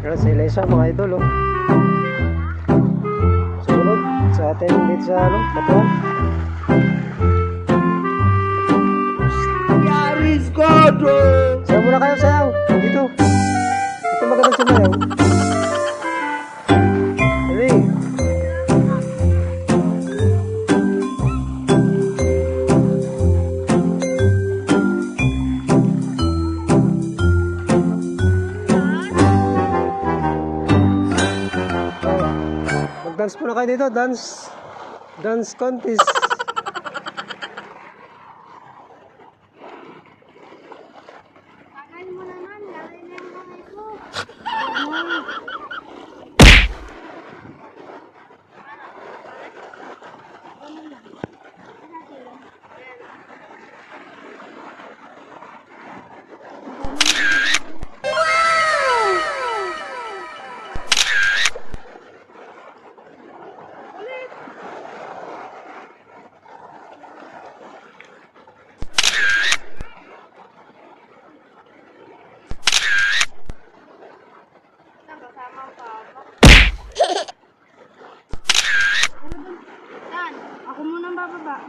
Pero sa Elisa, mga idol, oh. Sumunod sa atin dito sa, ano, Batuan. Yaris Kodo! Sayaw muna kayo, sayaw. Dito. Oh, Mag-dance muna kayo dito. Dance. Dance contest. 是的